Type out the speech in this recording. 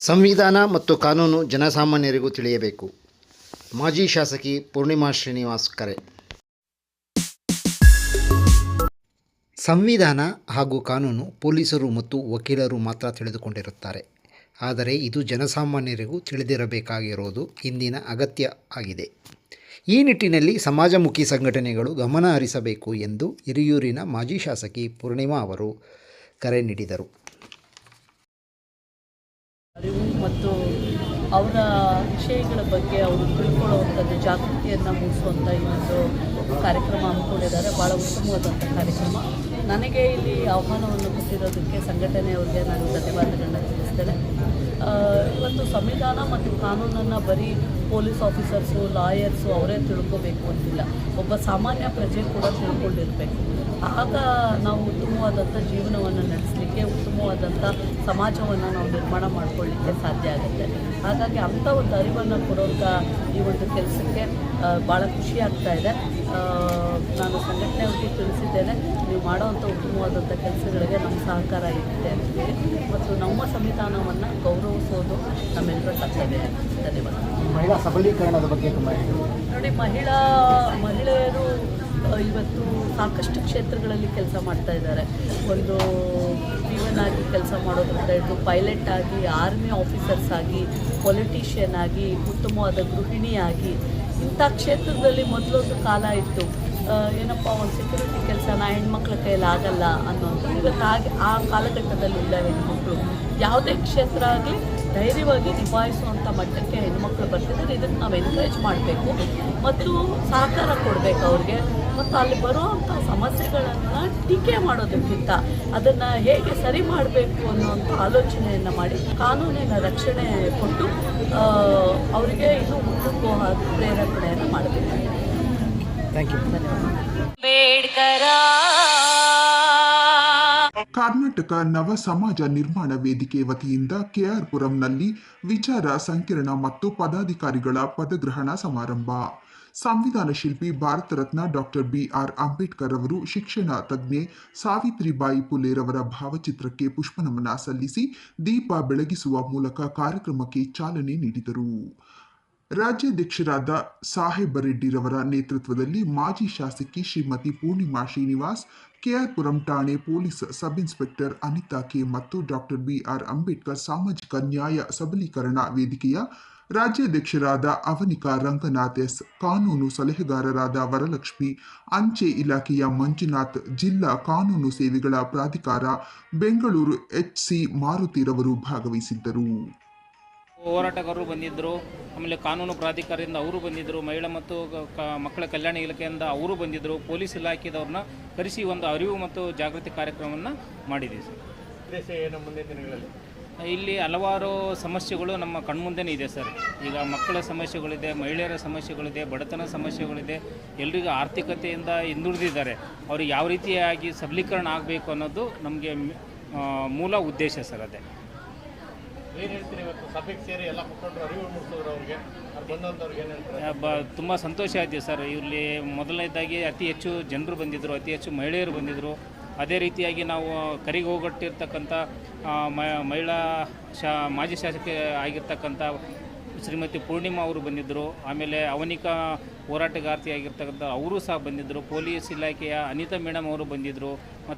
ಸಂವಿಧಾನ ಮತ್ತು ಕಾನೂನು ಜನಸಾಮಾನ್ಯರಿಗೂ ತಿಳಿಯಬೇಕು. ಮಾಜಿ ಶಾಸಕಿ ಪೂರ್ಣಿಮಾ ಶ್ರೀನಿವಾಸ್ ಕರೆ. ಸಂವಿಧಾನ ಹಾಗೂ ಕಾನೂನು ಪೊಲೀಸರು ಮತ್ತು ವಕೀಲರು ಮಾತ್ರ ತಿಳಿದುಕೊಂಡಿರುತ್ತಾರೆ. ಆದರೆ ಇದು ಜನಸಾಮಾನ್ಯರಿಗೂ ತಿಳಿದಿರಬೇಕಾಗಿರೋದು ಇಂದಿನ ಅಗತ್ಯ ಆಗಿದೆ. ಈ ನಿಟ್ಟಿನಲ್ಲಿ ಸಮಾಜಮುಖಿ ಸಂಘಟನೆಗಳು ಗಮನ ಹರಿಸಬೇಕು ಎಂದು ಹಿರಿಯೂರಿನ ಮಾಜಿ ಶಾಸಕಿ ಪೂರ್ಣಿಮಾ ಅವರು ಕರೆ ನೀಡಿದರು. ಅರಿವು ಮತ್ತು ಅವರ ವಿಷಯಗಳ ಬಗ್ಗೆ ಅವರು ತಿಳ್ಕೊಳ್ಳುವಂಥದ್ದು, ಜಾಗೃತಿಯನ್ನು ಮೂಡಿಸುವಂಥ ಈ ಒಂದು ಕಾರ್ಯಕ್ರಮ ಅಂದ್ಕೊಂಡಿದ್ದಾರೆ ಭಾಳ ಉತ್ತಮವಾದಂಥ ಕಾರ್ಯಕ್ರಮ. ನನಗೆ ಇಲ್ಲಿ ಆಹ್ವಾನವನ್ನು ಕೊಟ್ಟಿರೋದಕ್ಕೆ ಸಂಘಟನೆಯವ್ರಿಗೆ ನಾನು ಧನ್ಯವಾದಗಳನ್ನ ತಿಳಿಸ್ತೇನೆ ಸಂವಿಧಾನ ಮತ್ತು ಕಾನೂನನ್ನು ಬರೀ ಪೊಲೀಸ್ ಆಫೀಸರ್ಸು, ಲಾಯರ್ಸು ಅವರೇ ತಿಳ್ಕೋಬೇಕು ಅಂತಿಲ್ಲ. ಒಬ್ಬ ಸಾಮಾನ್ಯ ಪ್ರಜೆ ಕೂಡ ತಿಳ್ಕೊಂಡಿರಬೇಕು. ಆಗ ನಾವು ಉತ್ತಮವಾದಂಥ ಜೀವನವನ್ನು ನಡೆಸಲಿಕ್ಕೆ ಉತ್ತಮವಾದಂಥ ಸಮಾಜವನ್ನು ನಾವು ನಿರ್ಮಾಣ ಮಾಡ್ಕೊಳ್ಳಿಕ್ಕೆ ಸಾಧ್ಯ ಆಗುತ್ತೆ. ಹಾಗಾಗಿ ಅಂಥ ಒಂದು ಅರಿವನ್ನು ಕೊಡುವಂಥ ಈ ಒಂದು ಕೆಲಸಕ್ಕೆ ಭಾಳ ಖುಷಿ ಆಗ್ತಾ ಇದೆ. ನಾನು ಸಂಘಟನೆಯವರಿಗೆ ತಿಳಿಸಿದ್ದೇನೆ. ನೀವು ಮಾಡೋವಂಥ ಉತ್ತಮವಾದಂಥ ಕೆಲಸಗಳಿಗೆ ನಮ್ಮ ಸಹಕಾರ ಇರುತ್ತೆ ಅಂತೇಳಿ ಮತ್ತು ನಮ್ಮ ಸಂವಿಧಾನವನ್ನು ಗೌರವಿಸೋದು ನಮ್ಮೆಲ್ಲರ ಕರ್ತವ್ಯ. ಧನ್ಯವಾದ. ಮಹಿಳಾ ಸಬಲೀಕರಣದ ಬಗ್ಗೆ ತುಂಬ ನೋಡಿ ಮಹಿಳಾ ಮಹಿಳೆಯರು ಇವತ್ತು ಸಾಕಷ್ಟು ಕ್ಷೇತ್ರಗಳಲ್ಲಿ ಕೆಲಸ ಮಾಡ್ತಾ ಇದ್ದಾರೆ. ಒಂದು ಪೀವನ್ ಆಗಿ ಕೆಲಸ ಮಾಡೋದ್ರಿಂದ ಇದು ಪೈಲಟ್ ಆಗಿ ಆರ್ಮಿ ಆಫೀಸರ್ಸ್ ಆಗಿ ಪೊಲಿಟಿಷಿಯನ್ ಆಗಿ ಉತ್ತಮವಾದ ಗೃಹಿಣಿಯಾಗಿ ಇಂಥ ಕ್ಷೇತ್ರದಲ್ಲಿ ಮೊದಲೊಂದು ಕಾಲ ಇತ್ತು. ಏನಪ್ಪ, ಒಂದು ಸೆಕ್ಯೂರಿಟಿ ಕೆಲಸ ಕೆಲಸನ ಹೆಣ್ಮಕ್ಳ ಕೈಯಲ್ಲಿ ಆಗಲ್ಲ ಅನ್ನೋದು. ಇವತ್ತು ಹಾಗೆ ಆ ಕಾಲಘಟ್ಟದಲ್ಲಿ ಇಲ್ಲ ಹೆಣ್ಮಕ್ಳು, ಯಾವುದೇ ಕ್ಷೇತ್ರ ಆಗಲಿ ಧೈರ್ಯವಾಗಿ ನಿಭಾಯಿಸುವಂಥ ಮಟ್ಟಕ್ಕೆ ಹೆಣ್ಮಕ್ಳು ಬರ್ತಿದ್ದಾರೆ. ಇದಕ್ಕೆ ನಾವು ಎನ್ಕರೇಜ್ ಮಾಡಬೇಕು. ಮತ್ತು ಸಹಕಾರ ಕೊಡಬೇಕು ಅವ್ರಿಗೆ. ಮತ್ತು ಅಲ್ಲಿ ಬರುವಂಥ ಸಮಸ್ಯೆಗಳನ್ನು ಟೀಕೆ ಮಾಡೋದಕ್ಕಿಂತ ಅದನ್ನು ಹೇಗೆ ಸರಿ ಮಾಡಬೇಕು ಅನ್ನೋಂಥ ಆಲೋಚನೆಯನ್ನು ಮಾಡಿ, ಕಾನೂನಿನ ರಕ್ಷಣೆ ಕೊಟ್ಟು ಅವರಿಗೆ ಇನ್ನೂ ಮುಂದಕ್ಕೂ ಪ್ರೇರೇಪಣೆಯನ್ನು ಮಾಡಬೇಕು. ಥ್ಯಾಂಕ್ ಯು ಕರ್ನಾಟಕ ನವ ಸಮಾಜ ನಿರ್ಮಾಣ ವೇದಿಕೆ ವತಿಯಿಂದ ಕೆಆರ್ ಪುರಂನಲ್ಲಿ ವಿಚಾರ ಸಂಕಿರಣ ಮತ್ತು ಪದಾಧಿಕಾರಿಗಳ ಪದಗ್ರಹಣ ಸಮಾರಂಭ. ಸಂವಿಧಾನ ಶಿಲ್ಪಿ Bharat Ratna doctor B R Ambedkar ಅವರು ಶಿಕ್ಷಣ ತಜ್ಞೆ ಸಾವಿತ್ರಿಬಾಯಿ ಪುಲೇರವರ ಭಾವಚಿತ್ರಕ್ಕೆ ಪುಷ್ಪನಮನ ಸಲ್ಲಿಸಿ ದೀಪ ಬೆಳಗಿಸುವ ಮೂಲಕ ಕಾರ್ಯಕ್ರಮಕ್ಕೆ ಚಾಲನೆ ನೀಡಿದರು. ರಾಜ್ಯಾಧ್ಯಕ್ಷರಾದ ಸಾಹೇಬ ರೆಡ್ಡಿರವರ ನೇತೃತ್ವದಲ್ಲಿ ಮಾಜಿ ಶಾಸಕಿ ಶ್ರೀಮತಿ ಪೂರ್ಣಿಮಾ ಶ್ರೀನಿವಾಸ್, ಕೆಆರ್ಪುರಂ ಠಾಣೆ police sub inspector Anita K ಮತ್ತು ಡಾಕ್ಟರ್ ಬಿಆರ್ ಅಂಬೇಡ್ಕರ್ ಸಾಮಾಜಿಕ ನ್ಯಾಯ ಸಬಲೀಕರಣ ವೇದಿಕೆಯ ರಾಜ್ಯಾಧ್ಯಕ್ಷರಾದ ಅವನಿಕಾ ರಂಗನಾಥ್, ಎಸ್. ಕಾನೂನು ಸಲಹೆಗಾರರಾದ ವರಲಕ್ಷ್ಮಿ, ಅಂಚೆ ಇಲಾಖೆಯ ಮಂಜುನಾಥ್, ಜಿಲ್ಲಾ ಕಾನೂನು ಸೇವೆಗಳ ಪ್ರಾಧಿಕಾರ, ಬೆಂಗಳೂರು ಎಚ್ಸಿ ಮಾರುತಿರವರು ಭಾಗವಹಿಸಿದ್ದರು. ಹೋರಾಟಗಾರರು ಬಂದಿದ್ದರು ಆಮೇಲೆ ಕಾನೂನು ಪ್ರಾಧಿಕಾರದಿಂದ ಅವರು ಬಂದಿದ್ದರು ಮಹಿಳಾ ಮತ್ತು ಮಕ್ಕಳ ಕಲ್ಯಾಣ ಇಲಾಖೆಯಿಂದ ಅವರು ಬಂದಿದ್ದರು ಪೊಲೀಸ್ ಇಲಾಖೆದವ್ರನ್ನ ಕರೆಸಿ ಒಂದು ಅರಿವು ಮತ್ತು ಜಾಗೃತಿ ಕಾರ್ಯಕ್ರಮವನ್ನು ಮಾಡಿದ್ದೀವಿ ಸರ್. ಇಲ್ಲಿ ಹಲವಾರು ಸಮಸ್ಯೆಗಳು ನಮ್ಮ ಕಣ್ಮುಂದೆನೇ ಇದೆ ಸರ್. ಈಗ ಮಕ್ಕಳ ಸಮಸ್ಯೆಗಳಿದೆ, ಮಹಿಳೆಯರ ಸಮಸ್ಯೆಗಳಿದೆ, ಬಡತನ ಸಮಸ್ಯೆಗಳಿದೆ, ಎಲ್ರಿಗೂ ಆರ್ಥಿಕತೆಯಿಂದ ಹಿಂದುಳಿದಿದ್ದಾರೆ. ಅವ್ರಿಗೆ ಯಾವ ರೀತಿಯಾಗಿ ಸಬಲೀಕರಣ ಆಗಬೇಕು ಅನ್ನೋದು ನಮಗೆ ಮೂಲ ಉದ್ದೇಶ ಸರ್ ಅದೇ. ತುಂಬ ಸಂತೋಷ ಆಯಿತು ಸರ್. ಇಲ್ಲಿ ಮೊದಲನೇದಾಗಿ ಅತಿ ಹೆಚ್ಚು ಜನರು ಬಂದಿದ್ದರು ಅತಿ ಹೆಚ್ಚು ಮಹಿಳೆಯರು ಬಂದಿದ್ದರು ಅದೇ ರೀತಿಯಾಗಿ ನಾವು ಕರಿಗೆ ಹೋಗಟ್ಟಿರ್ತಕ್ಕಂಥ ಮಹಿಳಾ ಶಾ, ಮಾಜಿ ಶಾಸಕಿ ಆಗಿರ್ತಕ್ಕಂಥ ಶ್ರೀಮತಿ ಪೂರ್ಣಿಮಾ ಅವರು ಬಂದಿದ್ದರು ಆಮೇಲೆ ಅವನಿಕಾ ಹೋರಾಟಗಾರ್ತಿ ಆಗಿರ್ತಕ್ಕಂಥ ಅವರು ಸಹ ಬಂದಿದ್ದರು ಪೊಲೀಸ್ ಇಲಾಖೆಯ ಅನಿತಾ ಮೇಡಮ್ ಅವರು ಬಂದಿದ್ದರು ಮತ್ತು